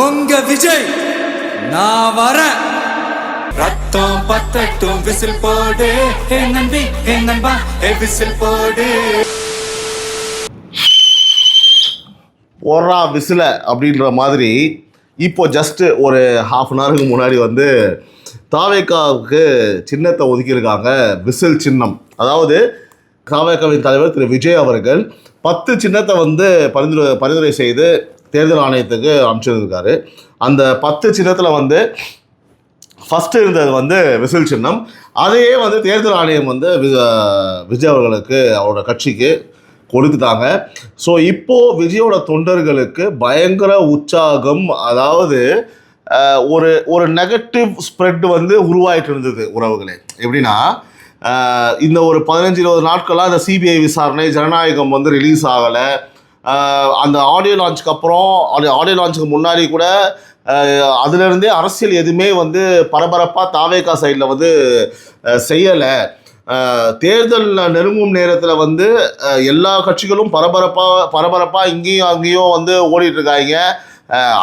உங்க விஜய் நான் வரேன். ரத்தம் பத்தட்டும் விசில் போடு. ஹே நம்பி ஹே நண்பா ஹே விசில் போடு. போடுறா விசில அப்படின்ற மாதிரி இப்போ ஜஸ்ட்டு ஒரு ஹாஃப் அன் ஹவருக்கு முன்னாடி வந்து தாவேக்காவுக்கு சின்னத்தை ஒதுக்கியிருக்காங்க விசில் சின்னம். அதாவது தாவேக்காவின் தலைவர் திரு விஜய் அவர்கள் பத்து சின்னத்தை வந்து பரிந்துரை பரிந்துரை செய்து தேர்தல் ஆணையத்துக்கு அனுப்பிச்சிருக்காரு அந்த பத்து சின்னத்தில் வந்து ஃபஸ்ட்டு இருந்தது வந்து விசில் சின்னம். அதையே வந்து தேர்தல் ஆணையம் வந்து விஜய் அவர்களுக்கு அவரோட கட்சிக்கு கொடுத்துட்டாங்க. ஸோ இப்போது விஜயோட தொண்டர்களுக்கு பயங்கர உற்சாகம் அதாவது ஒரு ஒரு நெகட்டிவ் ஸ்ப்ரெட் வந்து உருவாயிட்டு இருந்தது உறவுகளே. எப்படின்னா இந்த ஒரு பதினஞ்சு இருபது நாட்களாக இந்த சிபிஐ விசாரணை ஜனநாயகம் வந்து ரிலீஸ் ஆகலை. அந்த ஆடியோ லான்ச்சுக்கு அப்புறம் ஆடியோ லான்ச்சுக்கு முன்னாடி கூட அதுலேருந்தே அரசியல் எதுவுமே வந்து பரபரப்பாக தாவேகா சைடில் வந்து செய்யலை. தேர்தல் நெருங்கும் நேரத்தில் வந்து எல்லா கட்சிகளும் பரபரப்பாக பரபரப்பாக இங்கேயும் அங்கேயும் வந்து ஓடிட்டுருக்காங்க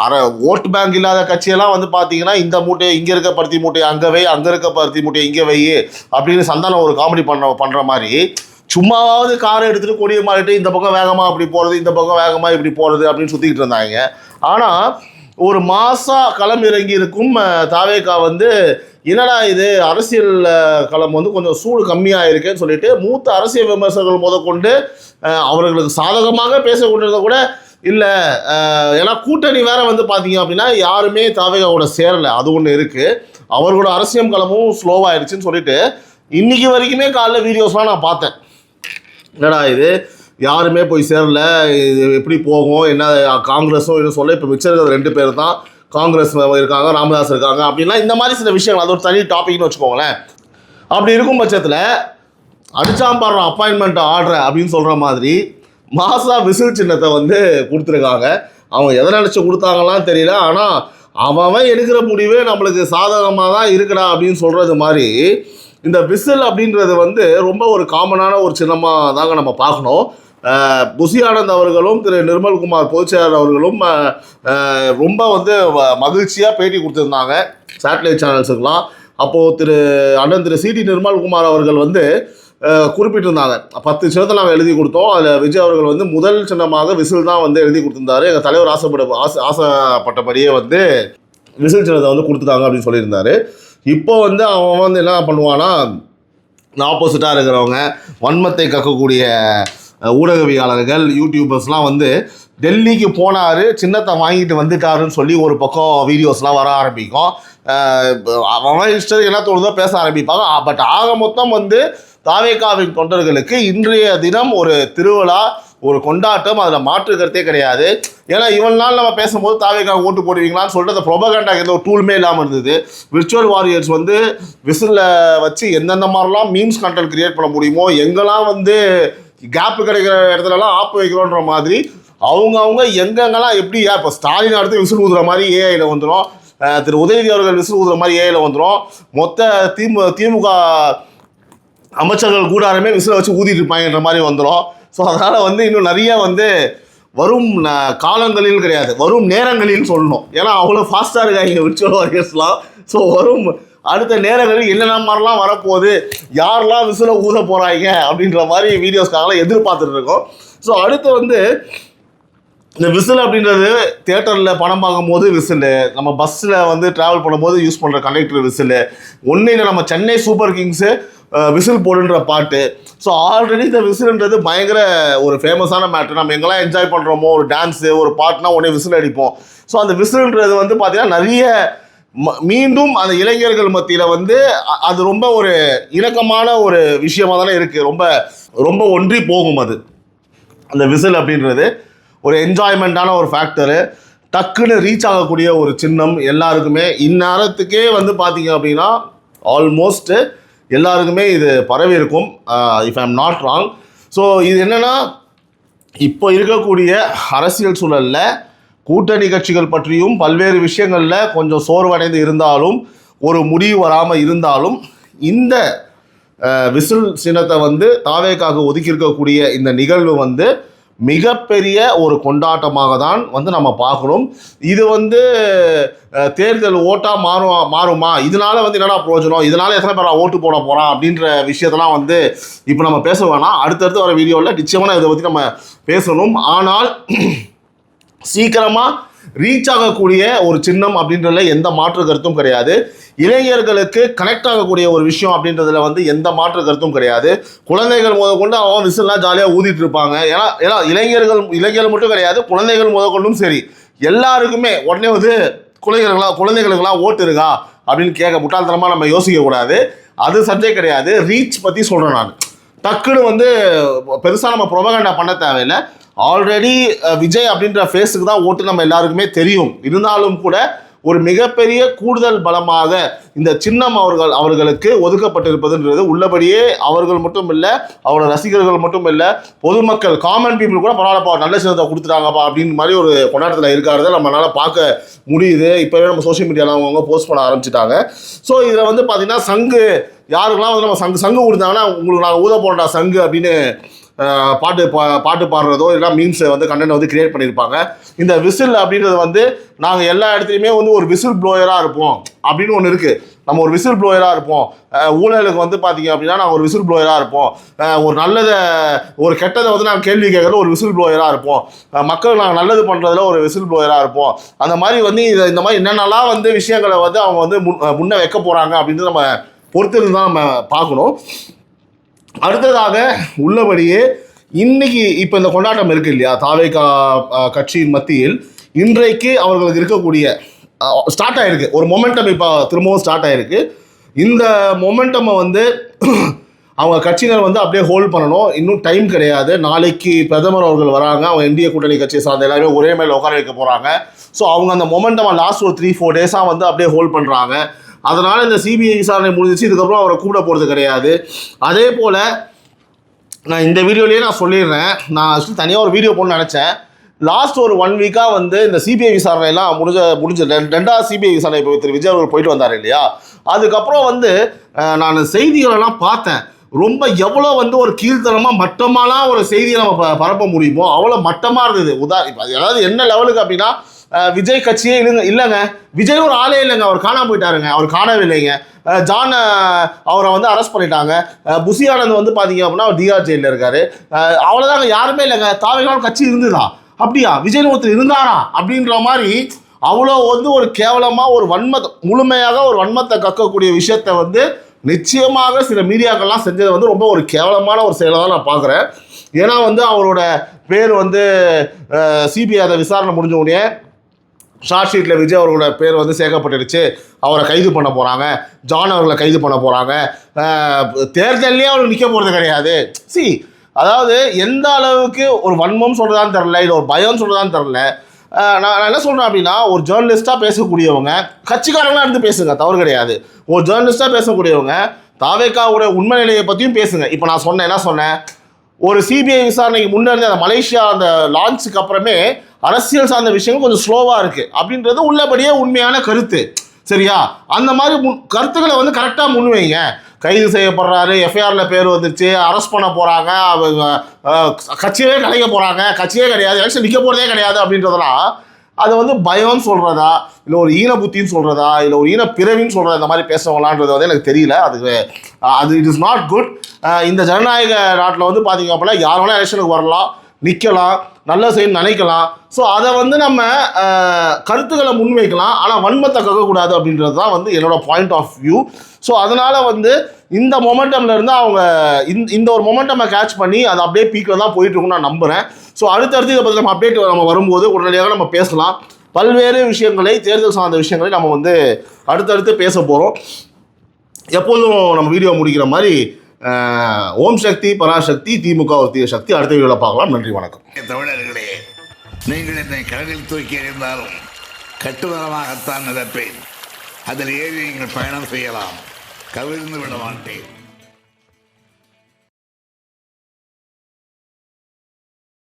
அரை அர ஓட்டு பேங்க் இல்லாத கட்சியெல்லாம் வந்து பார்த்தீங்கன்னா இந்த மூட்டையை இங்கே இருக்க பருத்தி மூட்டையை அங்கே வை அங்கே இருக்க பருத்தி மூட்டையை இங்கே வை அப்படின்னு சந்தானம் ஒரு காமெடி பண்ண பண்ணுற மாதிரி. சும்மாவாவது காரை எடுத்துகிட்டு கொடியை மாறிட்டு இந்த பக்கம் வேகமாக அப்படி போகிறது இந்த பக்கம் வேகமாக இப்படி போகிறது அப்படின்னு சுற்றிக்கிட்டு இருந்தாங்க. ஆனால் ஒரு மாசா களம் இறங்கி இருக்கும் தாவேக்கா வந்து என்னடா இது அரசியல் களம் வந்து கொஞ்சம் சூடு கம்மியாக இருக்கேன்னு சொல்லிட்டு மூத்த அரசியல் விமர்சகர்கள் முதற்கொண்டு அவர்களுக்கு சாதகமாக பேச கூட இல்லை. ஏன்னா கூட்டணி வேற வந்து பார்த்தீங்க அப்படின்னா யாருமே தாவேகாவோட சேரலை. அது ஒன்று இருக்குது அவர்களோட அரசியல் களமும் ஸ்லோவாயிருச்சுன்னு சொல்லிட்டு இன்னைக்கு வரைக்குமே காலைல வீடியோஸ்லாம் நான் பார்த்தேன். என்னடா இது? யாருமே போய் சேரல. இது எப்படி போகும்? என்ன காங்கிரஸும் இன்னும் சொல்ல இப்போ மிச்சம் இருக்கிறது ரெண்டு பேர் தான். காங்கிரஸ் இருக்காங்க ராமதாஸ் இருக்காங்க அப்படின்னா இந்த மாதிரி சில விஷயங்கள் அது ஒரு தனி டாபிக்னு வச்சுக்கோங்களேன். அப்படி இருக்கும் பட்சத்தில் அடிச்சாம்பாடுற அப்பாயின்மெண்ட் ஆர்டர் அப்படின்னு சொல்கிற மாதிரி மாசா விசில் சின்னத்தை வந்து கொடுத்துருக்காங்க. அவங்க எதை நினச்சி கொடுத்தாங்கலாம் தெரியல. ஆனால் அவன் அவன் எடுக்கிற முடிவே நம்மளுக்கு சாதகமாக தான் இருக்கடா அப்படின்னு சொல்கிறது மாதிரி இந்த விசில் அப்படின்றது வந்து ரொம்ப ஒரு காமனான ஒரு சின்னமாக தாங்க நம்ம பார்க்கணும். புசி ஆனந்த் அவர்களும் திரு நிர்மல்குமார் பொதுச்செயலாளர் அவர்களும் ரொம்ப வந்து மகிழ்ச்சியாக பேட்டி கொடுத்துருந்தாங்க. சேட்டலைட் சேனல்ஸுக்கெலாம் அப்போது திரு அண்ணன் திரு சிடி நிர்மல்குமார் அவர்கள் வந்து குறிப்பிட்டிருந்தாங்க. பத்து சின்னத்தை நாங்கள் எழுதி கொடுத்தோம். அதில் விஜய் அவர்கள் வந்து முதல் சின்னமாக விசில் தான் வந்து எழுதி கொடுத்துருந்தாரு. எங்கள் தலைவர் ஆசைப்பட ஆசை ஆசைப்பட்டபடியே வந்து விசில் சின்னத்தை வந்து கொடுத்துட்டாங்க அப்படின்னு சொல்லியிருந்தாரு. இப்போ வந்து அவன் வந்து என்ன பண்ணுவான்னா ஆப்போசிட்டாக இருக்கிறவங்க வன்மத்தை கக்கக்கூடிய ஊடகவியாளர்கள் யூடியூபர்ஸ்லாம் வந்து டெல்லிக்கு போனார் சின்னத்தை வாங்கிட்டு வந்துட்டாருன்னு சொல்லி ஒரு பக்கம் வீடியோஸ்லாம் வர ஆரம்பிக்கும். அவன் இஷ்டம் என்ன தோணுதோ பேச ஆரம்பிப்பாங்க. பட் ஆக மொத்தம் வந்து தாவேகாவின் தொண்டர்களுக்கு இன்றைய தினம் ஒரு திருவிழா. ஒரு கொண்டாட்டம் அதில் மாற்று கருத்தே கிடையாது. ஏன்னா இவன் நாள் நம்ம பேசும்போது தாவேக்காக ஓட்டு போடுவீங்களான்னு சொல்லிட்டு அந்த ப்ரொபகண்டா எந்த ஒரு டூலுமே இல்லாமல் இருந்தது. விர்ச்சுவல் வாரியர்ஸ் வந்து விசிலில் வச்சு எந்தெந்த மாதிரிலாம் மீம்ஸ் கண்டென்ட் கிரியேட் பண்ண முடியுமோ எங்கெல்லாம் வந்து கேப்பு கிடைக்கிற இடத்துலலாம் ஆப் வைக்கிறோன்ற மாதிரி அவங்க அவங்க எங்கெங்கெல்லாம் எப்படி இப்போ ஸ்டாலின் அடுத்து விசில் ஊதுற மாதிரி ஏஐயில் வந்துடும் திரு உதயநிதி அவர்கள் விசில் ஊதுற மாதிரி ஏஐயில் வந்துடும் மொத்த திமு திமுக அமைச்சர்கள் கூடாரமே விசில வச்சு ஊதிட்டு இருப்பாங்கன்ற மாதிரி வந்துடும் ஸோ அதனால் வந்து இன்னும் நிறைய வந்து வரும் ந- காலங்களில் கிடையாது. வரும் நேரங்களில் சொல்லணும். ஏன்னா அவ்வளோ ஃபாஸ்ட்டாக இருக்காங்க விர்ச்சுவல் வாரியர்ஸ்லாம் ஸோ வரும் அடுத்த நேரங்களில் என்னென்ன மாதிரிலாம் வரப்போகுது யாரெல்லாம் விசில ஊத போகிறாங்க அப்படின்ற மாதிரி வீடியோஸ்க்காகலாம் எதிர்பார்த்துட்டு இருக்கோம். ஸோ அடுத்து வந்து இந்த விசில் அப்படின்றது தேட்டரில் படம் பார்க்கும்போது விசிலு நம்ம பஸ்ஸில் வந்து ட்ராவல் பண்ணும்போது யூஸ் பண்ணுற கண்டக்டர் விசிலு. ஒன்றும் இல்லை நம்ம சென்னை சூப்பர் கிங்ஸு விசில் போடுன்ற பாட்டு. ஸோ ஆல்ரெடி இந்த விசில்ன்றது பயங்கர ஒரு ஃபேமஸான மேட்ரு நம்ம எங்கெல்லாம் என்ஜாய் பண்ணுறோமோ ஒரு டான்ஸு ஒரு பாட்டுனா உடனே விசில் அடிப்போம். ஸோ அந்த விசில்ன்றது வந்து பார்த்திங்கன்னா நிறைய ம- மீண்டும் அந்த இளைஞர்கள் மத்தியில் வந்து அது ரொம்ப ஒரு இணக்கமான ஒரு விஷயமாக தானே இருக்குது ரொம்ப ரொம்ப ஒன்றி போகும் அது. அந்த விசில் அப்படின்றது ஒரு என்ஜாய்மெண்ட்டான ஒரு ஃபேக்டரு டக்குன்னு ரீச் ஆகக்கூடிய ஒரு சின்னம் எல்லாருக்குமே. இந்நேரத்துக்கே வந்து பார்த்தீங்க அப்படின்னா ஆல்மோஸ்ட்டு எல்லாருக்குமே இது பரவி இருக்கும். If I'm not wrong so இது என்னென்னா இப்போ இருக்கக்கூடிய அரசியல் சூழலில் கூட்டணி கட்சிகள் பற்றியும் பல்வேறு விஷயங்களில் கொஞ்சம் சோர்வடைந்து இருந்தாலும் ஒரு முடிவு வராமல் இருந்தாலும் இந்த விசில் சின்னத்தை வந்து தாவேக்காக ஒதுக்கி இருக்கக்கூடிய இந்த நிகழ்வு வந்து மிகப்பெரிய ஒரு கொண்டாட்டமாக தான் வந்து நம்ம பார்க்கணும். இது வந்து தேர்தல் ஓட்டா மாறும் மாறுமா? இதனால வந்து என்னடா பிரயோஜனம்? இதனால எத்தனை பேர் ஓட்டு போட போகிறான் அப்படின்ற விஷயத்தெல்லாம் வந்து இப்போ நம்ம பேச வேணாம். அடுத்தடுத்து வர வீடியோவில் நிச்சயமாக இதை பற்றி நம்ம பேசணும். ஆனால் சீக்கிரமாக ரீச் ஆகக்கூடிய ஒரு சின்னம் அப்படின்றதுல எந்த மாற்று கருத்தும் கிடையாது. இளைஞர்களுக்கு கனெக்ட் ஆகக்கூடிய ஒரு விஷயம் அப்படின்றதுல வந்து எந்த மாற்று கருத்தும் கிடையாது. குழந்தைகள் முத கொண்டு அவன் விசில்லாம் ஜாலியாக ஊதிட்டு இருப்பாங்க. ஏன்னா ஏன்னா இளைஞர்கள் இளைஞர்கள் மட்டும் கிடையாது குழந்தைகள் முத கொண்டும் சரி. எல்லாருக்குமே உடனே வந்து குழந்தைகளுக்கெல்லாம் குழந்தைகளுக்கெல்லாம் ஓட்டு இருக்கா? அப்படின்னு கேட்க முட்டாள்தனமாக நம்ம யோசிக்கக்கூடாது. அது சப்ஜெக்ட் கிடையாது. ரீச் பற்றி சொல்கிறேன் நான். டக்குன்னு வந்து பெருசாக நம்ம ப்ரொபகண்டா பண்ண தேவையில்லை. ஆல்ரெடி விஜய் அப்படின்ற ஃபேஸுக்கு தான் ஓட்டு நம்ம எல்லாருக்குமே தெரியும். இருந்தாலும் கூட ஒரு மிகப்பெரிய கூடுதல் பலமாக இந்த சின்னம் அவர்கள் அவர்களுக்கு ஒதுக்கப்பட்டிருப்பதுன்றது. உள்ளபடியே அவர்கள் மட்டும் இல்லை அவரோட ரசிகர்கள் மட்டும் இல்லை பொதுமக்கள் காமன் பீப்புள் கூட பரவாயில்லப்பா நல்ல சின்னத்தை கொடுத்துட்டாங்கப்பா அப்படின்னு மாதிரி ஒரு கொண்டாட்டத்தில் இருக்கிறத நம்மளால பார்க்க முடியுது. இப்போவே நம்ம சோஷியல் மீடியாவில் அவங்கவுங்க போஸ்ட் பண்ண ஆரம்பிச்சிட்டாங்க. ஸோ இதில் வந்து பார்த்தீங்கன்னா சங்கு யாருக்கெல்லாம் வந்து நம்ம சங்கு சங்கு கொடுத்தாங்கன்னா உங்களுக்கு நாங்கள் ஊத போடா சங்கு அப்படின்னு பாட்டு பா பாட்டு பாடுறதோ இல்லை மீம்ஸை வந்து கண்டென்ட் வந்து கிரியேட் பண்ணியிருப்பாங்க. இந்த விசில் அப்படின்றது வந்து நாங்கள் எல்லா இடத்துலையுமே வந்து ஒரு விசில் ப்ளோயராக இருப்போம் அப்படின்னு ஒன்று இருக்குது நம்ம ஒரு விசில் ப்ளோயராக இருப்போம். ஊழலுக்கு வந்து பார்த்தீங்க அப்படின்னா நாங்கள் ஒரு விசில் ப்ளோயராக இருப்போம். ஒரு நல்லதை ஒரு கெட்டதை வந்து நாங்கள் கேள்வி கேட்குறது ஒரு விசில் ப்ளோயராக இருப்போம். மக்கள் நாங்கள் நல்லது பண்ணுறதுல ஒரு விசில் ப்ளோயராக இருப்போம். அந்த மாதிரி வந்து இதை இந்த மாதிரி என்னென்னலாம் வந்து விஷயங்களை வந்து அவங்க வந்து முன் முன்னே முன்ன வைக்க போகிறாங்க அப்படின்றது நம்ம பொறுத்திருந்து தான் நம்ம பார்க்கணும். அடுத்ததாக உள்ளபடியே இன்னைக்கு இப்போ இந்த கொண்டாட்டம் இருக்கு இல்லையா? தாவேகா கட்சியின் மத்தியில் இன்றைக்கு அவர்களுக்கு இருக்கக்கூடிய ஸ்டார்ட் ஆயிருக்கு. ஒரு மொமெண்டம் இப்போ திரும்பவும் ஸ்டார்ட் ஆயிருக்கு. இந்த மொமெண்டமை வந்து அவங்க கட்சியினர் வந்து அப்படியே ஹோல்ட் பண்ணணும். இன்னும் டைம் கிடையாது. நாளைக்கு பிரதமர் அவர்கள் வராங்க. அவங்க இந்திய கூட்டணி கட்சியை சார்ந்த எல்லாருமே ஒரே மேல உட்கார வைக்க போகிறாங்க ஸோ அவங்க அந்த மொமெண்டமை லாஸ்ட் ஒரு த்ரீ ஃபோர் டேஸாக வந்து அப்படியே ஹோல்ட் பண்ணுறாங்க அதனால் இந்த சிபிஐ விசாரணை முடிஞ்சிச்சு. இதுக்கப்புறம் அவரை கூப்பிட போகிறது கிடையாது. அதே போல் நான் இந்த வீடியோலேயே நான் சொல்லிடுறேன். நான் ஆக்சுவலி தனியாக ஒரு வீடியோ போடணும்னு நினச்சேன். லாஸ்ட் ஒரு ஒன் வீக்காக வந்து இந்த சிபிஐ விசாரணையெல்லாம் முடிஞ்ச முடிஞ்ச ரெண்டு- ரெண்டாவது சிபிஐ விசாரணை இப்போ திரு விஜய் அவர் போயிட்டு வந்தார் இல்லையா? அதுக்கப்புறம் வந்து நான் செய்திகளெல்லாம் பார்த்தேன். ரொம்ப எவ்வளோ வந்து ஒரு கீழ்த்தனமாக மட்டமாலாம் ஒரு செய்தியை நம்ம ப- பரப்ப முடியுமோ அவ்வளோ மட்டமாக இருந்தது. உதா இப்போ அதாவது என்ன லெவலுக்கு அப்படின்னா விஜய் கட்சியே இல்லைங்க இல்லைங்க. விஜய் ஒரு ஆளே இல்லைங்க அவர் காணாமல் போயிட்டாருங்க. அவர் காணவே இல்லைங்க. ஜான் அவரை வந்து அரெஸ்ட் பண்ணிட்டாங்க. புசி ஆனந்த் வந்து பார்த்தீங்க அப்படின்னா அவர் டிஆர் ஜெயிலில் இருக்காரு. அவ்வளோதாங்க யாருமே இல்லைங்க. தாவைக்கான கட்சி இருந்துதா? அப்படியா? விஜய் ஒருத்தர் இருந்தாரா? அப்படின்ற மாதிரி அவ்வளோ வந்து ஒரு கேவலமாக ஒரு வன்மத்தை முழுமையாக ஒரு வன்மத்தை கக்கக்கூடிய விஷயத்தை வந்து நிச்சயமாக சில மீடியாக்கள்லாம் செஞ்சது வந்து ரொம்ப ஒரு கேவலமான ஒரு செயலை தான் நான் பார்க்குறேன் ஏன்னா வந்து அவரோட பேர் வந்து சிபிஐ அதை விசாரணை முடிஞ்ச உடனே ஷார்ட் ஷீட்டில் விஜய் அவர்களோட பேர் வந்து சேர்க்கப்பட்டுடுச்சு. அவரை கைது பண்ண போகிறாங்க ஜான் அவர்களை கைது பண்ண போகிறாங்க தேர்தல்லையே அவர் நிற்க போகிறது கிடையாது. சி அதாவது எந்த அளவுக்கு ஒரு வன்மம் சொல்கிறதான்னு தெரில இல்லை ஒரு பயம் சொல்கிறதான்னு தெரில நான் நான் என்ன சொல்கிறேன் அப்படின்னா ஒரு ஜேர்னலிஸ்ட்டாக பேசக்கூடியவங்க கட்சிக்காரங்களாம் இருந்து பேசுங்க தவறு கிடையாது. ஒரு ஜேர்னலிஸ்ட்டாக பேசக்கூடியவங்க தாவேக்காவோட உண்மை நிலையை பற்றியும் பேசுங்க. இப்போ நான் சொன்னேன் என்ன சொன்னேன்? ஒரு சிபிஐ விசாரணைக்கு முன்னாடி அந்த மலேசியா அந்த லான்ச்சுக்கு அப்புறமே அரசியல் சார்ந்த விஷயங்கள் கொஞ்சம் ஸ்லோவாக இருக்குது அப்படின்றது உள்ளபடியே உண்மையான கருத்து. சரியா? அந்த மாதிரி முன் கருத்துக்களை வந்து கரெக்டாக முன்வைங்க. கைது செய்யப்படுறாரு எஃப்ஐஆரில் பேர் வந்துருச்சு அரெஸ்ட் பண்ண போகிறாங்க அவங்க கலைக்க போகிறாங்க கட்சியே கிடையாது எலெக்ஷன் நிற்க போகிறதே கிடையாது அப்படின்றதெல்லாம் அது வந்து பயம்னு சொல்கிறதா இல்லை ஒரு ஈன புத்தின்னு சொல்கிறதா இல்லை ஒரு ஈன பிறவின்னு சொல்கிறதா இந்த மாதிரி பேசுவாங்களான்றது வந்து எனக்கு தெரியல. அது அது இட் இஸ் நாட் குட் இந்த ஜனநாயக நாட்டில் வந்து பார்த்தீங்க அப்படின்னா யார் வேணால் எலெக்ஷனுக்கு வரலாம் நிற்கலாம் நல்ல செய்யணும் நினைக்கலாம். ஸோ அதை வந்து நம்ம கருத்துக்களை முன்வைக்கலாம். ஆனால் வன்மத்தை கக்கக்கூடாது அப்படின்றது தான் வந்து என்னோட பாயிண்ட் ஆஃப் வியூ ஸோ அதனால் வந்து இந்த மொமெண்டம்ல இருந்து அவங்க இந்த இந்த ஒரு மொமெண்டமை கேட்ச் பண்ணி அது அப்படியே பீக்கில் தான் போயிட்டுருக்கும்னு நான் நம்புகிறேன் ஸோ அடுத்தடுத்து இதை பற்றி நம்ம அப்டேட் நம்ம வரும்போது உடனடியாக நம்ம பேசலாம். பல்வேறு விஷயங்களை தேர்தல் சார்ந்த விஷயங்களை நம்ம வந்து அடுத்தடுத்து பேச போகிறோம் எப்போதும் நம்ம வீடியோ முடிக்கிற மாதிரி ஓம் சக்தி பராசக்தி திமுக சக்தி. அடுத்த வீடியோவில் பார்க்கலாம். நன்றி வணக்கம். தமிழர்களே நீங்கள் என்னை கடலில் தூக்கி எறிந்தாலும் கட்டுமரமாகத்தான் நிரப்பேன். அதில் ஏறி நீங்கள் பயணம் செய்யலாம். கவிழ்ந்து விட மாட்டேன்.